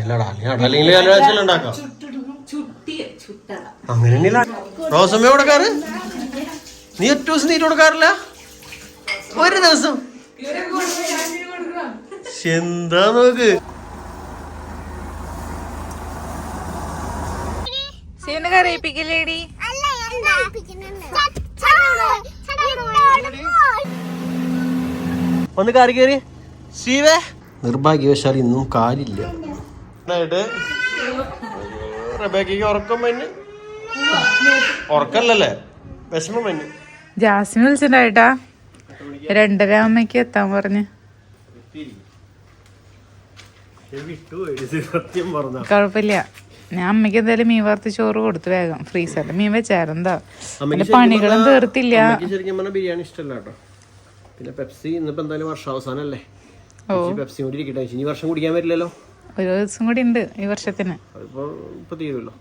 ഇല്ലടാ അങ്ങനെ റോസമ്മ കൊടുക്കാറ് നീ ഒറ്റ ദിവസം നീറ്റ് കൊടുക്കാറില്ല? ഒരു ദിവസം. എന്താ? നോക്ക് ഒന്ന് കാറി കയറി. ശിവേ? നിർഭാഗ്യവശാൽ ഇന്നും കാലില്ല റബേക്കയ്ക്ക് ഉറക്കം ഉറക്കല്ലല്ലേ? വിഷമം ജാസ്മിൻ വിളിച്ചിട്ടുണ്ടായിട്ടാ? രണ്ടര അമ്മയ്ക്ക് എത്താൻ പറഞ്ഞ്. കുഴപ്പമില്ല. ഞാൻ അമ്മയ്ക്ക് എന്തായാലും മീൻ വറുത്ത് ചോറ് കൊടുത്തു വേഗം. ഫ്രീസറിൽ മീൻ വെച്ചായിരുന്നോ അമ്മയ്ക്ക് എന്റെ പണികളും തീർത്തില്ല. ശരിക്കും ബിരിയാണി ഇഷ്ടമല്ല കേട്ടോ പിന്നെ പെപ്സി ഇന്നിപ്പോ എന്തായാലും വർഷാവസാനല്ലേ? പെപ്സി കൂടി ഇരിക്കട്ടെ. ഇനി വർഷം കുടിക്കാൻ പറ്റില്ലല്ലോ. ഒരു ദിവസം കൂടി ഉണ്ട് ഈ വർഷത്തിന്. അതിപ്പോ ഇപ്പൊ തീരുമല്ലോ.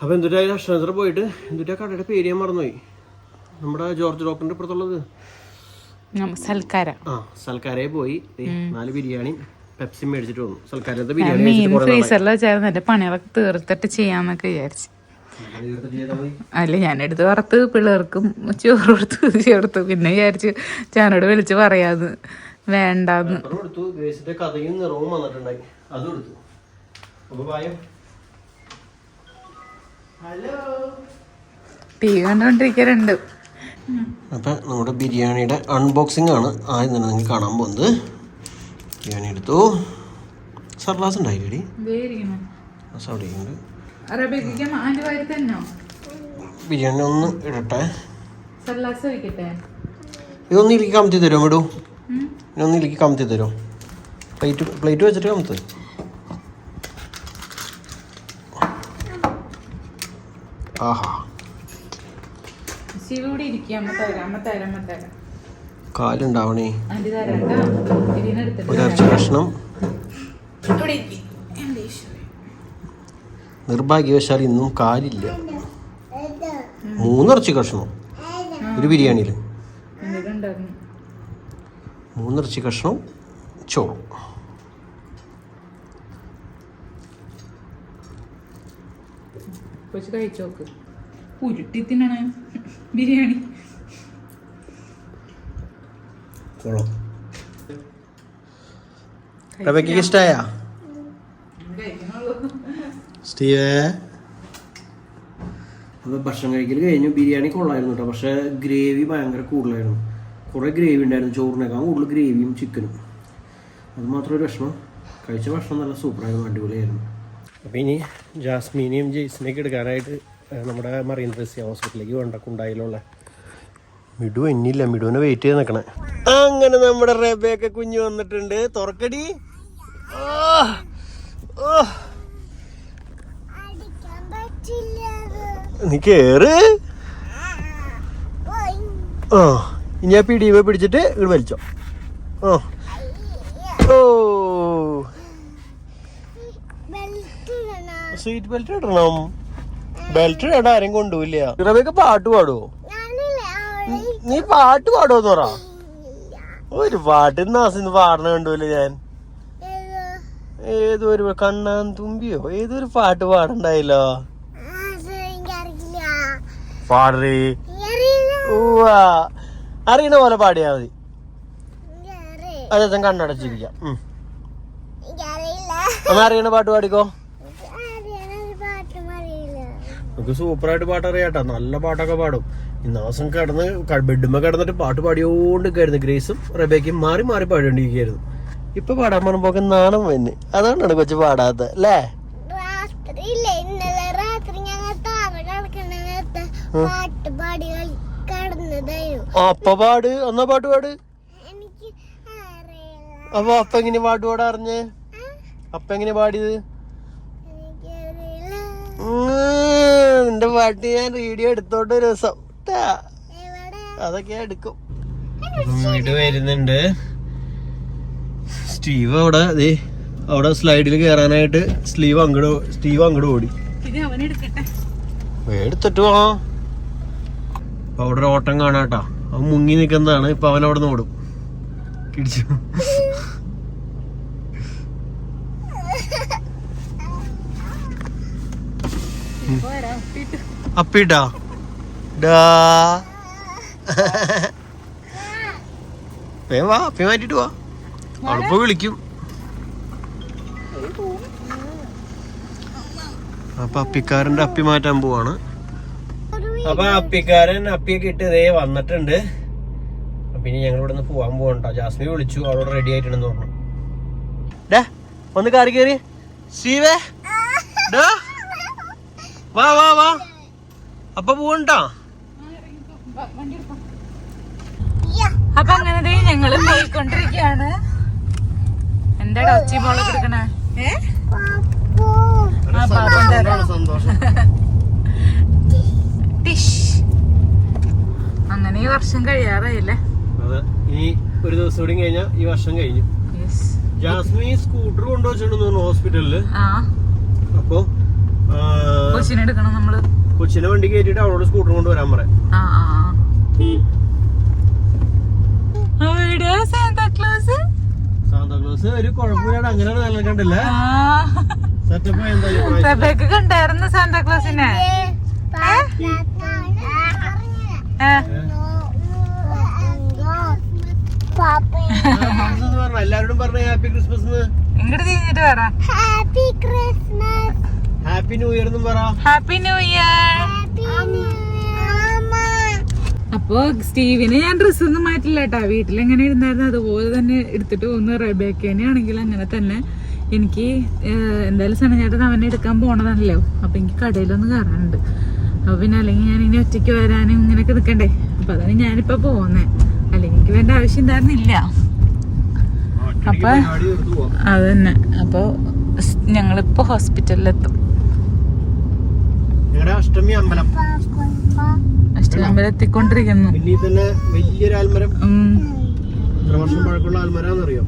അപ്പൊ എന്തുട്ടാ അക്ഷരത്തിൽ പോയിട്ട്? എന്തുട്ടാ കടയുടെ പേര് ഞാൻ മറന്നുപോയി. നമ്മുടെ ജോർജ് ഡോക്ടറിന്റെ ഇപ്പുറത്തുള്ളത് സൽക്കാര. ആ സൽക്കാരയെ പോയി. നാല് ബിരിയാണി പെപ്സി മേടിച്ചിട്ട് വന്നു. സൽക്കാരത്തെ ബിരിയാണി മീൻ. ഫ്രീസറിൽ വെച്ചായിരുന്നു. എന്റെ പണികളൊക്കെ തീർത്തിട്ട് ചെയ്യാന്നൊക്കെ വിചാരിച്ചു. അല്ല ഞാനെടുത്ത് വറുത്ത് പിള്ളേർക്കും ചോറ് കൊടുത്ത് ചേർത്തു പിന്നെ വിചാരിച്ചു ചാനോട് വിളിച്ച് പറയാന്ന്. വേണ്ടാന്ന് പേപ്പറും എടുത്തു ഗ്രേസിന്റെ കഥയും നിറവും വന്നിട്ടുണ്ടായി. അതും എടുത്തു. അപ്പൊ പായം ടി വി കണ്ടോണ്ടിരിക്കലുണ്ട് അപ്പൊ നമ്മുടെ ബിരിയാണിയുടെ അൺബോക്സിംഗ് ആണ് ആദ്യം തന്നെ നിങ്ങൾ കാണാൻ പോകുന്നത്. ബിരിയാണി എടുത്തു. സർലാസ് ഉണ്ടായില്ലേ അവിടെ ഉണ്ട്. ആന്റെ വാരി തന്നോ? ബിരിയാണി ഒന്ന് ഇടട്ടെ. ഇതൊന്നും ഇരിക്കാൻ കമത്തി തരുമോ വിടൂ. ഇതൊന്ന് ഇതിലേക്ക് കമത്തി തരുമോ? പ്ലേറ്റ് പ്ലേറ്റ് വെച്ചിട്ട് കമത്ത്. ആഹാ. കാലുണ്ടാവണേ. ഒരച്ച കഷ്ണം. ഇവിടെ ഇരിക്ക്. എന്റെ ഈശോയെ. നിർഭാഗ്യവശാൽ ഇന്നും കാലില്ല. മൂന്നിറച്ചി കഷ്ണം. ഒരു ബിരിയാണിയിൽ എന്തെങ്കിലും ഉണ്ടായിരുന്നു മൂന്നിറച്ചി കഷ്ണവും ചോറും കൊച്ചു കഴിച്ചു നോക്ക് ഉരുട്ടി തിന്നണ. ബിരിയാണി. കൊള്ളാം. റബയ്ക്ക് ഇഷ്ടമായ സ്റ്റീവേ. അപ്പോൾ ഭക്ഷണം കഴിക്കൽ കഴിഞ്ഞു. ബിരിയാണി കൊള്ളായിരുന്നു കേട്ടോ പക്ഷെ ഗ്രേവി ഭയങ്കര കൂടുതലായിരുന്നു. കുറേ ഗ്രേവി ഉണ്ടായിരുന്നു ചോറിനേക്കാൾ കൂടുതൽ ഗ്രേവിയും ചിക്കനും അത് മാത്രം ഒരു ഭക്ഷണം കഴിച്ച ഭക്ഷണം നല്ല സൂപ്പറായിരുന്നു അടിപൊളിയായിരുന്നു. അപ്പോൾ ഇനി ജാസ്മീനെയും ജെയ്സിനെയൊക്കെ എടുക്കാനായിട്ട് നമ്മുടെ മറീൻ ഡ്രസ്സി ഹോസ്പിറ്റലിലേക്ക് വേണ്ട കുണ്ടായിലുള്ള മിഡു എന്നില്ല മിഡുവിനെ വെയിറ്റ് ചെയ്ത് നിൽക്കണേ. അങ്ങനെ നമ്മുടെ റബയൊക്കെ കുഞ്ഞു വന്നിട്ടുണ്ട്. തുറക്കടി. നീ കേറ്. ആ. ഇനി ആ വൈ പിടിച്ചിട്ട് ഇവിടെ വലിച്ചോ. ആ. ഓ. സീറ്റ് ബെൽറ്റ് ഇടണം. ബെൽറ്റ് ഇടണം ആരും കൊണ്ടുപോയില്ല റബയൊക്കെ പാട്ട് പാടുവോ? നീ പാട്ട് പാടുവോന്ന് പറ. ഒരു പാട്ട് നാസിന്ന് പാടണ കണ്ടുപോലെ ഞാൻ? ഏതൊരു കണ്ണാൻ തുമ്പിയോ? ഏതൊരു പാട്ട് പാടണ്ടായില്ലോ? പാടറി ഊവാ അറിയണ പോലെ പാടിയാ മതി. അതെ കണ്ണടച്ചിരിക്കാം. അറിയണ പാട്ട് പാടിക്കോ? നമുക്ക് സൂപ്പറായിട്ട് പാട്ട് അറിയാട്ടോ നല്ല പാട്ടൊക്കെ പാടും. ഇന്ന് ദിവസം കിടന്ന് ബെഡുമ്മ കിടന്നിട്ട് പാട്ട് പാടിയോണ്ടിരിക്കായിരുന്നു. ഗ്രേസും റബേക്കും മാറി മാറി പാടിക്കൊണ്ടിരിക്കുകയായിരുന്നു. ഇപ്പൊ പാടാൻ പറഞ്ഞപ്പോ നാണം വന്ന്. അതാണ് കൊച്ചു പാടാത്ത അല്ലേ? പാട്ട് പാടി അപ്പ പാട്. എന്നാ പാട്ട് പാട്. അപ്പൊ അപ്പ എങ്ങനെ പാട്ട് പാടാ അറിഞ്ഞേ? അപ്പ എങ്ങനെ പാടിയത്? നിന്റെ പാട്ട് ഞാൻ വീഡിയോ എടുത്തോണ്ട് ഒരു ദിവസം. അതൊക്കെ എടുക്കും. വീട് വരുന്നുണ്ട്. സ്റ്റീവ് അവിടെ ദേ അവിടെ സ്ലൈഡിൽ കയറാനായിട്ട് സ്ലീവ് അങ്ങോട്ട് സ്റ്റീവ് അങ്ങോട്ട് ഓടി. എടുത്തിട്ട് പോവാ അപ്പൊ അവിടെ ഒരു ഓട്ടം കാണാട്ടോ. അവൻ മുങ്ങി നിൽക്കുന്നതാണ് ഇപ്പൊ അവൻ അവിടെ നിന്ന് ഓടും. കിടിച്ചു. അപ്പിട്ടാ. ഡാ. വേഗം വാ അപ്പി മാറ്റിട്ട് വാ. അവളിപ്പോ വിളിക്കും. അപ്പൊ അപ്പിക്കാരന്റെ അപ്പി മാറ്റാൻ പോവാണ്. അപ്പൊ അപ്പിക്കാരൻ അപ്പിയൊക്കെ ഇട്ട് ഇതേ വന്നിട്ടുണ്ട്. പിന്നെ ഞങ്ങൾ ഇവിടെ നിന്ന് പോവാൻ പോകണ്ടോ ജാസ്മി വിളിച്ചു അവളോട് റെഡി ആയിട്ടുണ്ടെന്ന് പറഞ്ഞു. ഡാ ഒന്ന് കാറി കയറി ശിവേ ഡാ വാ വാ വാ. അപ്പൊ പോകണ്ടോ അപ്പൊ അങ്ങനെ ഞങ്ങളും പോയിക്കൊണ്ടിരിക്കാണ് പോയിക്കൊണ്ടിരിക്കുകയാണ് എന്താടാ ഒച്ചി മോൾ കൊടുക്കണേ സന്തോഷം. ടിഷ് അങ്ങനെ ഈ വർഷം കഴിയാറായില്ലേ? അതെ. ഇനി ഒരു ദിവസം കൂടി കഴിഞ്ഞാൽ ഈ വർഷം കഴിഞ്ഞു. യെസ് ജാസ്മി സ്കൂട്ടർ കൊണ്ടുവച്ചിട്ടുണ്ട് തോന്നുന്നു ഹോസ്പിറ്റലിൽ. ആ. അപ്പൊ കൊച്ചിനെ എടുക്കണം നമ്മൾ. കൊച്ചിനെ വണ്ടി കയറ്റിട്ട് അവളോട് സ്കൂട്ടർ കൊണ്ടുവരാൻ പറയാം. സാന്താക്ലോസ് സാന്താക്ലോസ് ഒരു കുഴപ്പമില്ലാണ്ട് അങ്ങനെ നല്ല കണ്ടില്ല ആ സെറ്റപ്പ് കണ്ടായിരുന്നു സാന്താക്ലോസിനെ എല്ലാവരോടും പറഞ്ഞ ഹാപ്പി ക്രിസ്മസ്. ഇങ്ങോട്ട് തിരിഞ്ഞിട്ട് പറ. Happy Christmas. Happy new year എന്നും പറ. Happy new year. അപ്പൊ സ്റ്റീവിന് ഞാൻ ഡ്രസ്സ് ഒന്നും മാറ്റില്ല കേട്ടാ വീട്ടിൽ എങ്ങനെ ഇരുന്നായിരുന്നു അതുപോലെ തന്നെ എടുത്തിട്ട് ഒന്ന് റബേക്കേനെ ആണെങ്കിൽ അങ്ങനെ തന്നെ എനിക്ക് എന്തായാലും സനചേട്ടൻ അവനെ എടുക്കാൻ പോണതല്ലോ അപ്പൊ എനിക്ക് കടയിലൊന്ന് കയറാനുണ്ട് അപ്പൊ പിന്നെ അല്ലെങ്കിൽ ഞാൻ ഇനി ഒറ്റയ്ക്ക് വരാനും ഇങ്ങനെയൊക്കെ നിൽക്കണ്ടേ? അപ്പൊ അതാണ് ഞാനിപ്പോ പോകുന്നേ അല്ലെങ്കിൽ എനിക്ക് വേണ്ട ആവശ്യം ഉണ്ടായിരുന്നില്ല. അപ്പൊ അത് തന്നെ അപ്പൊ സ് ഞങ്ങളിപ്പോ ഹോസ്പിറ്റലിലെത്തും. അഷ്ടമി അമ്പലം. എത്തിക്കൊണ്ടിരിക്കുന്നു. വലിയൊരു ആൽമരം. വർഷം പഴക്കമുള്ള ആൽമരാന്നറിയോ?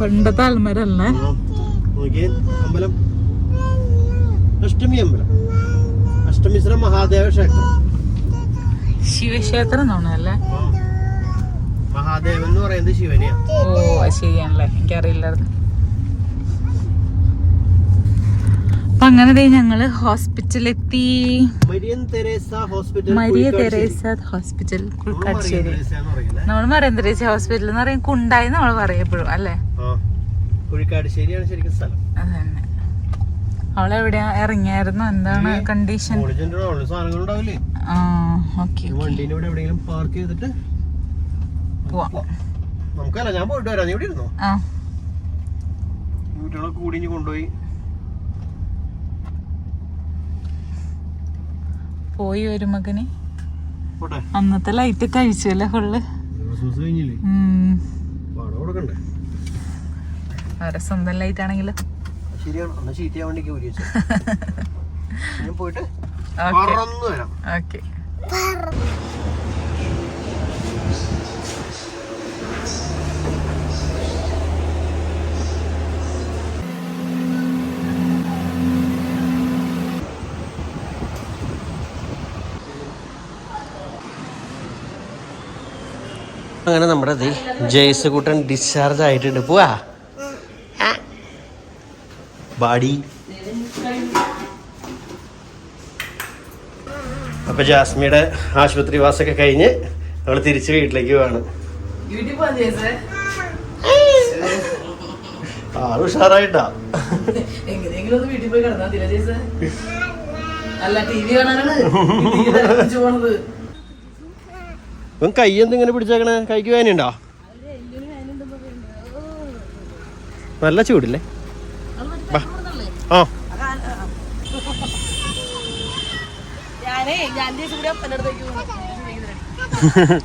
പണ്ടത്തെ ആൽമരല്ലേ? നോക്കിയേ അമ്പലം. അഷ്ടമി അമ്പലം. അഷ്ടമിശ്ര മഹാദേവ ക്ഷേത്രം. ശിവക്ഷേത്രം തോന്നല്ലേ. മഹാദേവൻ എന്ന് പറയുന്നത് ശിവനെയാ. ഓ ശരിയാണല്ലേ. എനിക്കറിയില്ലായിരുന്നു. അപ്പൊ അങ്ങനെ ഞങ്ങൾ ഹോസ്പിറ്റലെത്തി. മരിയ തെരേസ ഹോസ്പിറ്റൽ ശരി. നമ്മൾ മറിയം കുൾക്കാട്ടുശ്ശേരി തെരേസയാന്ന് പറയുന്നത്. നമ്മൾ മറിയം തെരേസ ഹോസ്പിറ്റൽ എന്ന് പറയും. കുണ്ടായി നമ്മൾ പറയപ്പോഴും അല്ലേ. കുഴിക്കാട് ശരിയാണ് ശരിക്കും സ്ഥലം. അത് തന്നെ അവളെവിടെയാ? ഇറങ്ങിയായിരുന്നു? എന്താണ് കണ്ടീഷൻ ആ ഓക്കെ പാർക്ക് ചെയ്തിട്ട് പോവാം. നമുക്കല്ല ഞാൻ പോയിട്ട് വരാം. നീ ഇവിടെ ഇരുന്നോ? ആ. കൂടി കൊണ്ടുപോയി. പോയി ഒരു മകന്. അന്നത്തെ ലൈറ്റ് കഴിച്ചല്ലേ ഫുള്ള്? അവരെ സ്വന്തം ലൈറ്റ് ആണെങ്കിലും. ശരിയാണ്. അന്ന് വേണ്ടി വെച്ചു. ഞാൻ പോയിട്ട് ഓക്കെ പറന്നു വരാം. ഓക്കെ അങ്ങനെ നമ്മുടെ ജയ്സ് കൂട്ടൻ ഡിസ്ചാർജ് ആയിട്ടുണ്ട്. പോവാ. ബാഡി. അപ്പൊ ജാസ്മിയുടെ ആശുപത്രി വാസമൊക്കെ കഴിഞ്ഞ് അവൾ തിരിച്ചു വീട്ടിലേക്ക് പോവാണ്. ആൾ ഉഷാറായിട്ടാ. എങ്ങനെയെങ്കിലും ഒന്ന് വീട്ടിൽ പോയി കിടന്നാ മതിയല്ലേ അല്ല ടി വി കാണാനാണ്. ഈ പോണത്. ഇവൻ കൈ എന്തിങ്ങനെ പിടിച്ചേക്കണേ? കൈക്ക് വേനുണ്ടോ നല്ല ചൂടില്ലേ. ആ. ചേച്ചി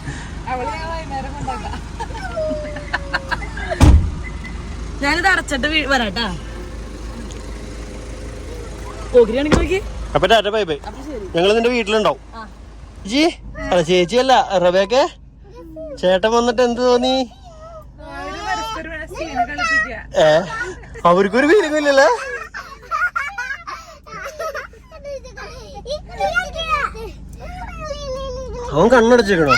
ഞാനിത് അടച്ചിട്ട് വരാട്ടാ. അപ്പൊ ടാറ്റ ബൈ ബൈ. ഞങ്ങൾ നിന്റെ വീട്ടിലുണ്ടാവും. ജി അല്ല ചേച്ചിയല്ല റബേക്കെ ചേട്ടൻ വന്നിട്ട് എന്ത് തോന്നി? ഏ? അവർക്കൊരു ഫീലിംഗ് ഇല്ലല്ലേ അവൻ കണ്ണടച്ചേക്കണോ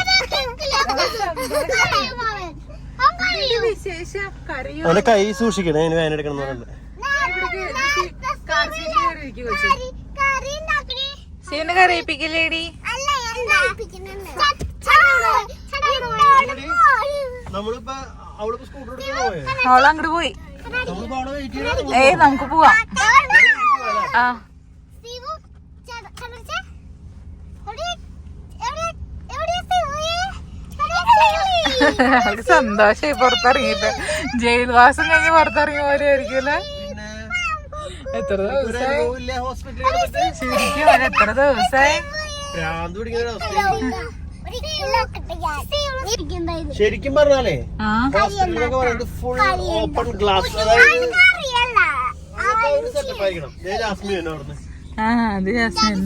കറിയോ അവന്റെ കൈ സൂക്ഷിക്കണേ അതിന് വേനെടുക്കണം എന്ന് പറഞ്ഞിട്ട് കറിയിപ്പിക്കില്ലേടി നമ്മളിപ്പോ അവളിപ്പോ സ്കൂട്ടർ അവളങ്ങോട്ട് അങ്ങോട്ട് പോയി. ഏയ് നമുക്ക് പോവാം. ആ. സന്തോഷായി പുറത്തിറങ്ങിയിട്ട്. ജയിൽവാസം കഴിഞ്ഞ് പുറത്തിറങ്ങിയ പോലെ ആയിരിക്കുമല്ലേ എത്ര ദിവസമായി? ശരിക്കും എത്ര ദിവസമായി? ശരിക്കും പറഞ്ഞാലേ പറയുന്നത് ഫുൾ ഓപ്പൺ ഗ്ലാസ് അതായത് സെറ്റപ്പ് ആയിരിക്കണം ജാസ്മിൻ തന്നെ അവിടുന്ന്. ആ അത് ജാസ്മിൻ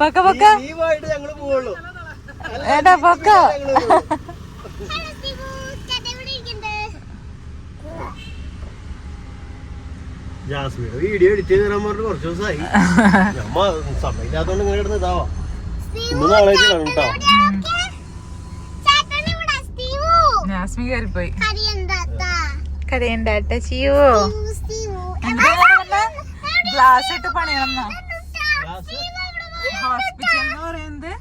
പക്ക പക്ക. ലീവായിട്ട് ഞങ്ങൾ പോവുള്ളൂ. ഏട്ടാ പക്ക. ജാസ്മിയുടെ വീഡിയോ എഡിറ്റ് ചെയ്ത് തരാൻ പറഞ്ഞിട്ട് കുറച്ച് ദിവസമായി. നമ്മ സമയമില്ലാത്തോണ്ട് ഇങ്ങനെ കിടന്ന് ഇതാവാ. ഇന്ന് നാളെ കേട്ടോ. ജാസ്മിൻ കയറിപ്പോയി. കരയണ്ടാട്ട. ചിയോ ഗ്ലാസ് ഇട്ട് പണിയണമെന്നോ ഹോസ്പിറ്റൽ എന്ന് പറയുന്നത്?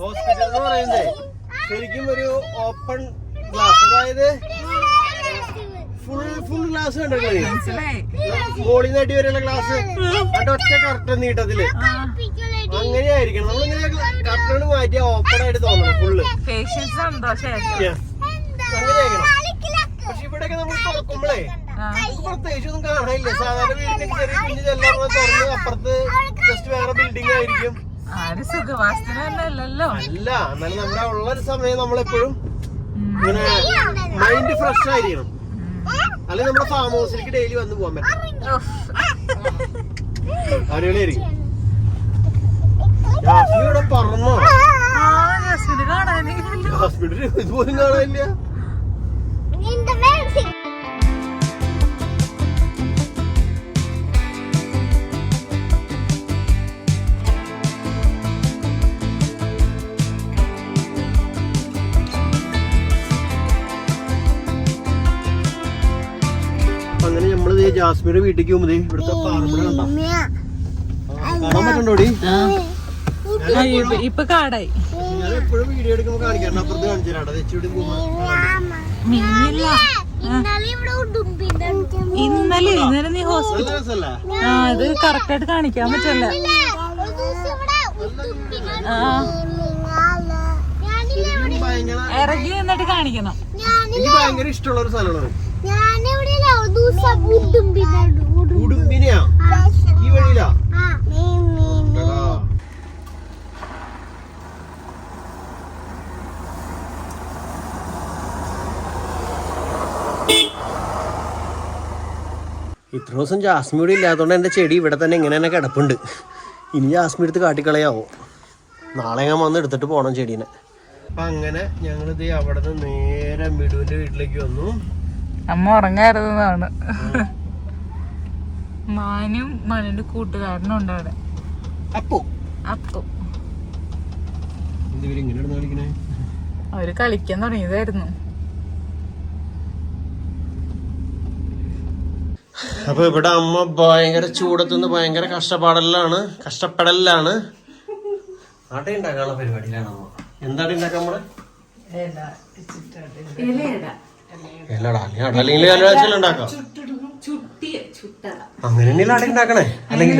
ഹോസ്പിറ്റൽ എന്ന് പറയുന്നത് ശരിക്കും ഒരു ഓപ്പൺ ഗ്ലാസ്. അതായത് ഫുൾ ഫുൾ ഗ്ലാസ് കണ്ടോ മോളിൽ നടി വരെയുള്ള ഗ്ലാസ് അതിന്റെ ഒറ്റ കറക്റ്റ് നീട്ടത്തിൽ അങ്ങനെയായിരിക്കണം. നമ്മളിങ്ങനെ കറക്റ്റ് മാറ്റി ഓപ്പൺ ആയിട്ട് തോന്നണം ഫുള്ള് അങ്ങനെയായിരിക്കണം. പക്ഷെ ഇവിടെയൊക്കെ നമ്മൾ തുറക്കുമ്പോഴേ ആ. നമുക്ക് പ്രത്യേകിച്ച് ഒന്നും കാണാനില്ല. സാധാരണ വീട്ടിലേക്ക് ചെറിയ കുഞ്ഞു ചെല്ലാം തുറന്ന് അപ്പുറത്ത് ജസ്റ്റ് വേറെ ബിൽഡിംഗ് ആയിരിക്കും. അല്ല എന്നാലും നമ്മുടെ ഉള്ള ഒരു സമയം നമ്മളെപ്പോഴും ഇങ്ങനെ മൈൻഡ് ഫ്രഷ് ആയിരിക്കണം. അല്ലെങ്കിൽ നമ്മുടെ ഫാം ഹൗസിലേക്ക് ഡെയിലി വന്ന് പോകാൻ പറ്റും. അടിപൊളിയായിരിക്കും. ഇവിടെ പറഞ്ഞോ ഹോസ്പിറ്റലിൽ ഇതുപോലും കാണാനില്ല. അങ്ങനെ നമ്മൾ ജാസ്മിയുടെ വീട്ടിലേക്ക് പോകുമ്പോ ദേ ഇവിടുത്തെ പാറമ്പുഴ കണ്ടോ? കാണാൻ പറ്റണ്ടോടി ആ, ഇപ്പൊ- കാടായി. ഞാൻ എപ്പോഴും വീഡിയോ എടുക്കുമ്പോ കാണിക്കാറുണ്ട്. അപ്പുറത്ത് കാണിച്ചു തരാം. തെച്ചിവിടെ പോകുമ്പോ മീനില്ല ഇന്നലെ ഇന്നലെ ഇന്നലെ നീ ഹോസ്പിറ്റൽ ആ അത് കറക്റ്റ് ആയിട്ട് കാണിക്കാൻ പറ്റില്ല. ഇറങ്ങി നിന്നിട്ട് കാണിക്കണം. എനിക്ക് ഭയങ്കര ഇഷ്ടമുള്ള ഒരു സ്ഥലമാണ്. ഉടുമ്പിനെയാ? ഈ വഴിയിലാ? ആ മീ മീ എടാ. ഇത്ര ദിവസം ജാസ്മി ഇവിടെ ഇല്ലാത്തതുകൊണ്ട് എന്റെ ചെടി ഇവിടെ തന്നെ ഇങ്ങനെ തന്നെ കിടപ്പുണ്ട്. ഇനി ജാസ്മി എടുത്ത് കാട്ടിക്കളയാവോ? നാളെ ഞാൻ വന്ന് എടുത്തിട്ട് പോകണം ചെടീനെ. അപ്പം അങ്ങനെ ഞങ്ങളിത് അവിടെ നിന്ന് നേരെ മിടുവിന്റെ വീട്ടിലേക്ക് വന്നു. അമ്മ ഉറങ്ങാറുന്നതാണ് മാനും മനുന്റെ കൂട്ടുകാരനും ഉണ്ട് അവിടെ. അപ്പു. അപ്പു. അവർ കളിക്കാൻ തുടങ്ങിയതായിരുന്നു. അപ്പൊ ഇവിടെ അമ്മ ഭയങ്കര ചൂടത്തുനിന്ന് ഭയങ്കര കഷ്ടപ്പാടലാണ് കഷ്ടപ്പെടലാണ് ആട്ടെ ഉണ്ടാക്കാനുള്ള പരിപാടിയിലാണ് അമ്മ. എന്താണ് ഉണ്ടാക്കാൻ നമ്മൾ നീ അട അല്ലെങ്കിൽ കലാശാല ഉണ്ടാക്കാം. അങ്ങനെ തന്നെയല്ലേ അട ഉണ്ടാക്കണേ. അല്ലെങ്കിൽ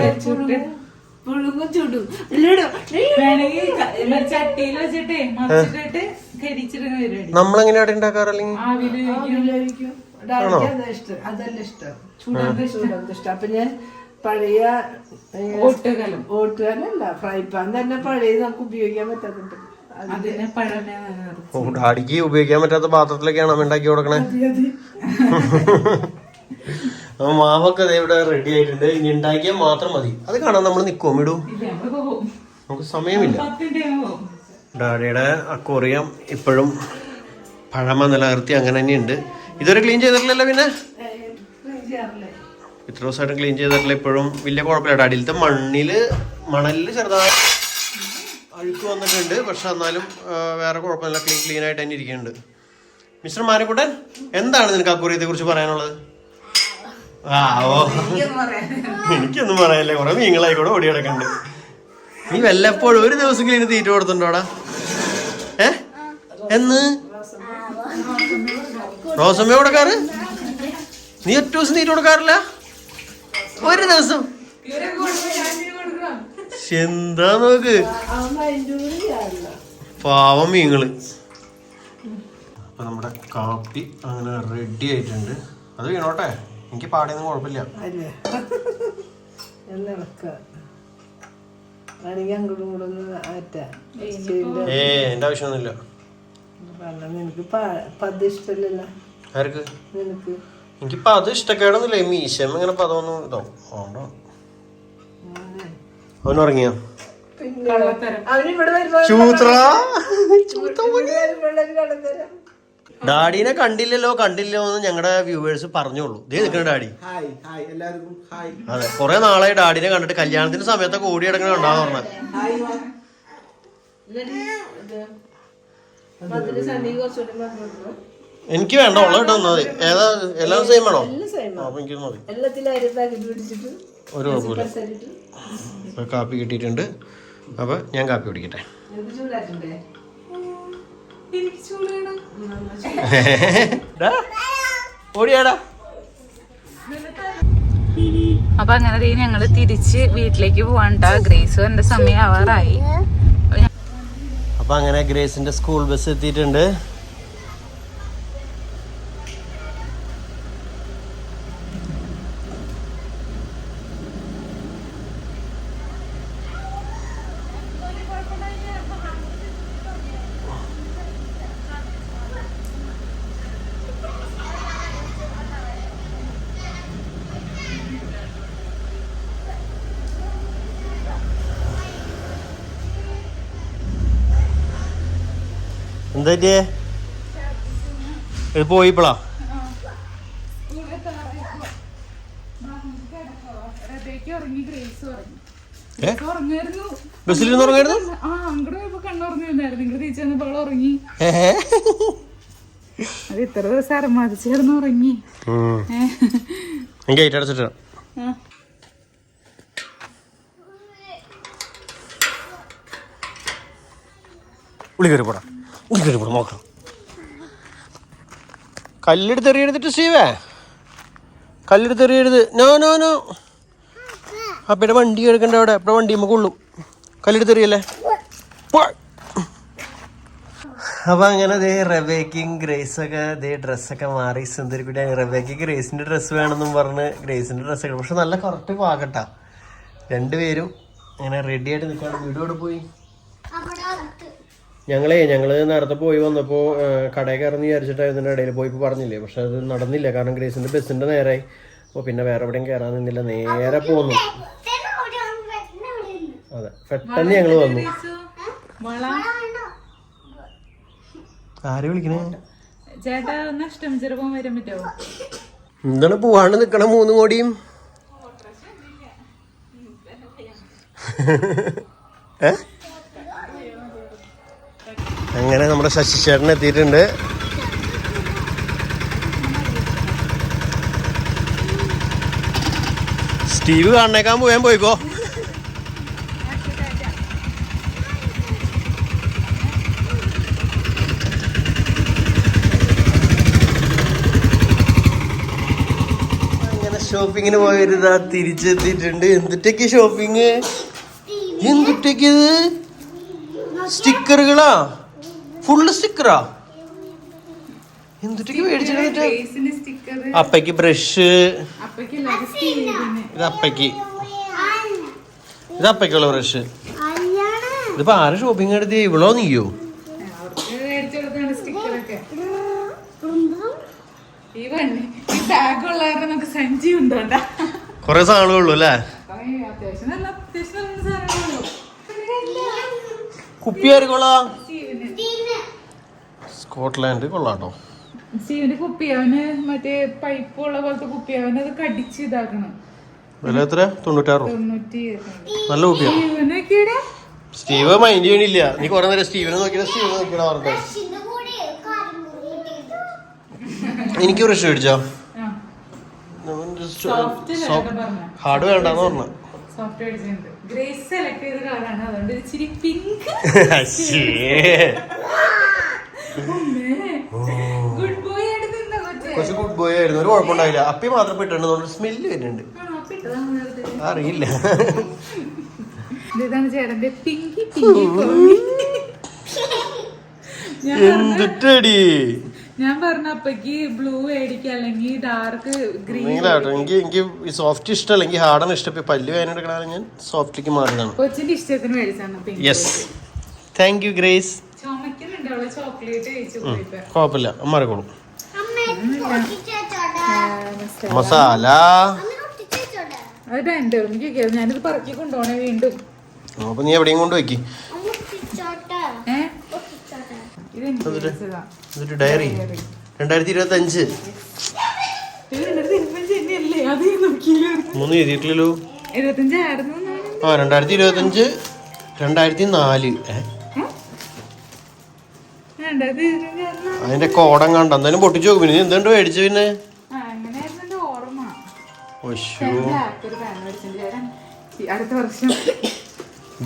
ചട്ടിയിൽ വെച്ചിട്ടേ മറിച്ചിട്ടിട്ട് കരിച്ചിടുന്ന പരിപാടി. നമ്മളെങ്ങനെ അട ഉണ്ടാക്കാറ് അല്ലെങ്കിൽ? അതല്ല ഇഷ്ടം. ചൂടാൻ ഇഷ്ടം. അപ്പൊ ഞാൻ പഴയ ഒട്ടുകലം ഓട്ടുകാരല്ല ഫ്രൈ പാൻ തന്നെ പഴയ നമുക്ക് ഉപയോഗിക്കാൻ പറ്റാത്തുണ്ട് ഡാഡിക്ക് ഉപയോഗിക്കാൻ പറ്റാത്ത പാത്രത്തിലൊക്കെയാണ് അമ്മ ഉണ്ടാക്കി കൊടുക്കണേ. അപ്പൊ മാവൊക്കെ ദേ ഇവിടെ റെഡി ആയിട്ടുണ്ട്. ഇനി ഉണ്ടാക്കിയാൽ മാത്രം മതി. അത് കാണാൻ നമ്മൾ നിക്കോ ഇടും നമുക്ക് സമയമില്ല. ഡാഡിയുടെ അക്കോറിയം ഇപ്പോഴും പഴമ നിലനിർത്തി അങ്ങനെ തന്നെയുണ്ട്. ഇതുവരെ ക്ലീൻ ചെയ്തിട്ടില്ലല്ലോ പിന്നെ? ഇത്ര ദിവസമായിട്ട് ക്ലീൻ ചെയ്തിട്ടില്ല ഇപ്പോഴും. വലിയ കുഴപ്പമില്ല. ഡാഡിയിലത്തെ മണ്ണിൽ മണലിൽ ചെറുതായി അഴുക്ക് വന്നിട്ടുണ്ട്. പക്ഷെ എന്നാലും വേറെ കുഴപ്പമില്ല. ക്ലീൻ ക്ലീൻ ആയിട്ട് തന്നെ ഇരിക്കുന്നുണ്ട്. മിസ്റ്റർ മാനക്കുട്ടൻ എന്താണ് നിനക്ക് അക്കുറിയത്തെ കുറിച്ച് പറയാനുള്ളത്? ആ ഓ. എനിക്കൊന്നും പറയാനില്ല. കുറെ മീങ്ങളായിക്കോടെ കൂടെ ഓടി കിടക്കണ്ട് നീ വല്ലപ്പോഴും ഒരു ദിവസം ക്ലീന് തീറ്റ കൊടുത്തിട്ടുണ്ടോടാ ഏ? എന്ന്? റോസമ്മ കൊടുക്കാറ്? നീ ഒറ്റ ദിവസം തീറ്റ കൊടുക്കാറില്ല? ഒരു ദിവസം. എന്താ നോക്ക്? പാവം മീങ്ങൾ. അപ്പൊ നമ്മുടെ കാപ്പി അങ്ങനെ റെഡി ആയിട്ടുണ്ട്. അത് വീണോട്ടെ? എനിക്ക് പാടിയൊന്നും കുഴപ്പമില്ല. ഏ എന്റെ ആവശ്യമൊന്നുമില്ല. ആർക്ക്? നിനക്ക്? എനിക്കിപ്പോ അത് ഇഷ്ടക്കേടൊന്നുമില്ല. ഈ മീശം ഇങ്ങനെ പദമൊന്നും ഇതാവും. അതുകൊണ്ടാ അവൻ ഉറങ്ങിയോ ഡാഡീനെ കണ്ടില്ലല്ലോ കണ്ടില്ലോ എന്ന് ഞങ്ങളുടെ വ്യൂവേഴ്സ് പറഞ്ഞോളൂ. ദേ നിൽക്കണ ഡാഡി. ഹായ് ഹായ് എല്ലാവർക്കും ഹായ്. അതെ കുറെ നാളായി ഡാഡിനെ കണ്ടിട്ട് കല്യാണത്തിന്റെ സമയത്തൊക്കെ ഓടി കിടക്കണ ഉണ്ടാവും പറഞ്ഞ. എനിക്ക് വേണ്ട ഉള്ള ഇട്ട് തന്നാ മതി. ഏതാ എല്ലാം സെയിം ആണോ? എല്ലാം സെയിം ആ, അപ്പൊ എനിക്ക് മതി. എല്ലാത്തിലും ഒരു കുഴപ്പമില്ല. ഇപ്പോൾ ഇപ്പൊ കാപ്പി കിട്ടിയിട്ടുണ്ട്. അപ്പോൾ ഞാൻ കാപ്പി കുടിക്കട്ടെ. ഓടിയാടാ. അപ്പൊ അങ്ങനെ ഞങ്ങൾ തിരിച്ച് വീട്ടിലേക്ക് പോവാണ്ട. ഗ്രേസ് എന്റെ സമയം ആവാറായി. അപ്പൊ അങ്ങനെ ഗ്രേസിന്റെ സ്കൂൾ ബസ് എത്തിയിട്ടുണ്ട്. എന്താ ഇത് ഉറങ്ങി ഏ? ഉറങ്ങായിരുന്നു? അങ്ങോട്ട് പോയപ്പോ കണ്ണുറങ്ങിണ്ടായിരുന്നു തിരിച്ചു അവൾ ഉറങ്ങി. ഏഹേ. അത് ഇത്ര ദിവസം അരമാതിച്ച് ഉറങ്ങി. അടച്ചിട്ടാ കയറി പോടാ. പോടാ നോക്കണം കല്ലെടുത്ത് എറിയെടുത്തിട്ട് സീവേ? കല്ലെടുത്ത് എറിയരുത് നോ നോ നോ. അപ്പയുടെ വണ്ടി എടുക്കണ്ട അവിടെ. അപ്പയുടെ വണ്ടി നമുക്ക് ഉള്ളു കല്ലെടുത്ത് എറിയല്ലേ. അപ്പൊ അങ്ങനെ അതേ റബേക്കും ഗ്രേസ് ഒക്കെ ദേ ഡ്രസ്സൊക്കെ മാറി. സുന്ദരി സുന്ദരിക്കുട്ടി റബേക്ക് ഗ്രേസിന്റെ ഡ്രസ്സ് വേണമെന്നും പറഞ്ഞ് ഗ്രേസിന്റെ ഡ്രസ്സൊക്കെ. പക്ഷെ നല്ല കറക്റ്റ് പാകട്ടാ. രണ്ടുപേരും അങ്ങനെ റെഡി ആയിട്ട് നിൽക്കാണ് വീട് അവിടെ പോയി ഞങ്ങളേ ഞങ്ങൾ നേരത്തെ പോയി വന്നപ്പോൾ കടയിൽ കയറുന്ന വിചാരിച്ചിട്ടായിരുന്നു ഇതിന്റെ ഇടയിൽ പോയി പറഞ്ഞില്ലേ. പക്ഷെ അത് നടന്നില്ല. കാരണം ഗ്രേസിന്റെ ബസ്സിന്റെ നേരായി. അപ്പോൾ പിന്നെ വേറെ എവിടെയും കയറാൻ നിന്നില്ല. നേരെ പോന്നു. അതെ പെട്ടെന്ന് ഞങ്ങൾ വന്നു. ആര് വിളിക്കണേ? ചേട്ടാ ഒന്ന് ചെറുപ്പം വരാൻ പറ്റുമോ എന്താണ് പോവാണ്ട് നിക്കണ മൂന്ന് കോടിയും? ഏ? അങ്ങനെ നമ്മുടെ ശശി ചേട്ടൻ എത്തിയിട്ടുണ്ട്. സ്റ്റീവ് കാണണേക്കാൻ പോയാൻ പോയിക്കോ. അങ്ങനെ ഷോപ്പിങ്ങിന് പോയരുതാ തിരിച്ചെത്തിയിട്ടുണ്ട്. എന്തിട്ടൊക്കെ ഷോപ്പിങ് എന്തിട്ടൊക്കെ സ്റ്റിക്കറുകളാ? ഫുള്ള് സ്റ്റിക്കറാ എന്തിട്ടൊക്കെ മേടിച്ചിട്ട് അപ്പയ്ക്ക് ബ്രഷ് ഇത് അപ്പയ്ക്ക്. ഇത് അപ്പയ്ക്കുള്ള ബ്രഷ്. ഇതിപ്പോ ആരും ഷോപ്പിംഗ് എടുത്ത് ഇവളോ നീയോ? കൊറേ സാധനങ്ങളുള്ളൂ അല്ലേ? ഈ സ്കോട്ട്ലാൻഡ് കൊള്ളാട്ടോ. സീവിന്റെ കുപ്പി അവന് മറ്റേ പൈപ്പ് ഉള്ള പോലത്തെ കുപ്പി അവനത് കടിച്ച് ഇതാക്കണം. വില എത്ര തൊണ്ണൂറ്റാറോ? തൊണ്ണൂറ്റി നല്ല കുപ്പിയാ. സ്റ്റീവനൊക്കെയുടെ സ്റ്റീവ് മൈൻഡ് ചെയ്യണില്ല. നീ കുറെ നേരം സ്റ്റീവിനെ നോക്കിയാ സ്റ്റീവ് നോക്കിയാ പറഞ്ഞത് എനിക്ക് ബ്രഷ് മേടിച്ചോ? സോഫ്റ്റ് പറഞ്ഞ. ഹാർഡ് വേണ്ടെന്ന് പറഞ്ഞു. ഗ്രേസ് സെലക്ട് ചെയ്ത കളറാണ്. അതുകൊണ്ട് ഇച്ചിരി പിങ്ക് കുറച്ച് ഗുഡ് ബോയ് ആയിരുന്നു. ഒരു കുഴപ്പമുണ്ടായില്ല. അപ്പി മാത്രം പെട്ടുണ്ട് സ്മെല്ല് വരുന്നുണ്ട്. അറിയില്ല. എന്തിട്ടടി? ഞാൻ പറഞ്ഞ അപ്പക്ക് ബ്ലൂ മേടിക്ക അല്ലെങ്കിൽ ഡാർക്ക് ഗ്രീൻ എനിക്ക് എനിക്ക് സോഫ്റ്റ് ഇഷ്ടം അല്ലെങ്കിൽ ഹാർഡാണ് ഇഷ്ടം. പല്ല് വേദന എടുക്കണ ഞാൻ സോഫ്റ്റിലേക്ക് മാറിയതാണ് കൊച്ചിന്റെ ഇഷ്ടത്തിന് മേടിച്ചാണ് യെസ് താങ്ക് യു ഗ്രേസ് ചുമക്കുന്നുണ്ട് അവളെ ചോക്ലേറ്റ് കഴിച്ചു പോയിപ്പോ കുഴപ്പമില്ല. മാറിക്കോളും അമ്മ ഒട്ടിച്ചോടെ മസാല. അത് ഞാനിത് പറക്കി കൊണ്ടുപോണേ വീണ്ടും. അപ്പൊ നീ എവിടെയും കൊണ്ട് വെക്കി അമ്മ ഒട്ടിച്ചോട്ടെ. ഏ? ഒട്ടിച്ചോട്ടെ. ഇത് എനിക്ക് മേടിച്ചതാ. ഇതൊരു ഡയറി രണ്ടായിരത്തി ഇരുപത്തി അഞ്ച് മൂന്ന് എഴുതിയിട്ടില്ലല്ലോ. ആ രണ്ടായിരത്തി ഇരുപത്തി അഞ്ച് രണ്ടായിരത്തി നാല് ഏ? അതിന്റെ കോടം കണ്ട? എന്തായാലും പൊട്ടിച്ചു നോക്കും. പിന്നെ എന്തുണ്ട് എന്തുകൊണ്ട് മേടിച്ചു പിന്നെ?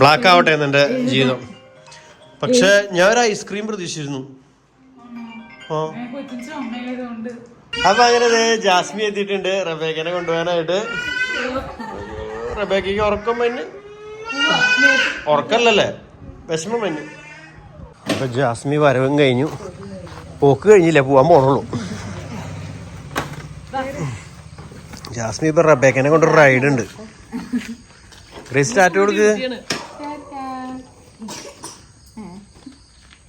ബ്ലാക്ക് ആവട്ടെ എന്നെ ജീവിതം. പക്ഷെ ഞാൻ ഒരു ഐസ്ക്രീം പ്രതീക്ഷിച്ചിരുന്നു. അപ്പൊ അങ്ങനെ ജാസ്മി എത്തിയിട്ടുണ്ട് റബേക്കനെ കൊണ്ടുപോകാനായിട്ട്. റബേക്കയ്ക്ക് ഉറക്കം മഞ്ഞ് ഉറക്കല്ലല്ലേ? വിഷമം മഞ്ഞ് അപ്പൊ ജാസ്മി വരവും കഴിഞ്ഞു. പോക്ക് കഴിഞ്ഞില്ല പോവാൻ പോണുള്ളൂ. ജാസ്മി ഇപ്പൊ റബേക്കനെ കൊണ്ട് റൈഡ് ഉണ്ട്. സ്റ്റാർട്ട് കൊടുക്ക്.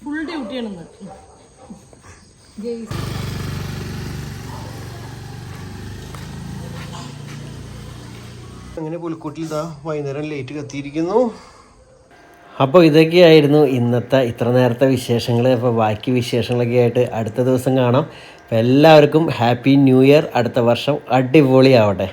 ഫുൾ ഡ്യൂട്ടിയാണെന്ന് അങ്ങനെ പുൽക്കൂട്ടിൽ ഇതാ വൈകുന്നേരം ലേറ്റ് കത്തിയിരിക്കുന്നു. അപ്പോൾ ഇതൊക്കെയായിരുന്നു ഇന്നത്തെ ഇത്ര നേരത്തെ വിശേഷങ്ങൾ അപ്പോൾ ബാക്കി വിശേഷങ്ങളൊക്കെ ആയിട്ട് അടുത്ത ദിവസം കാണാം. അപ്പോൾ എല്ലാവർക്കും ഹാപ്പി ന്യൂ ഇയർ. അടുത്ത വർഷം അടിപൊളിയാവട്ടെ.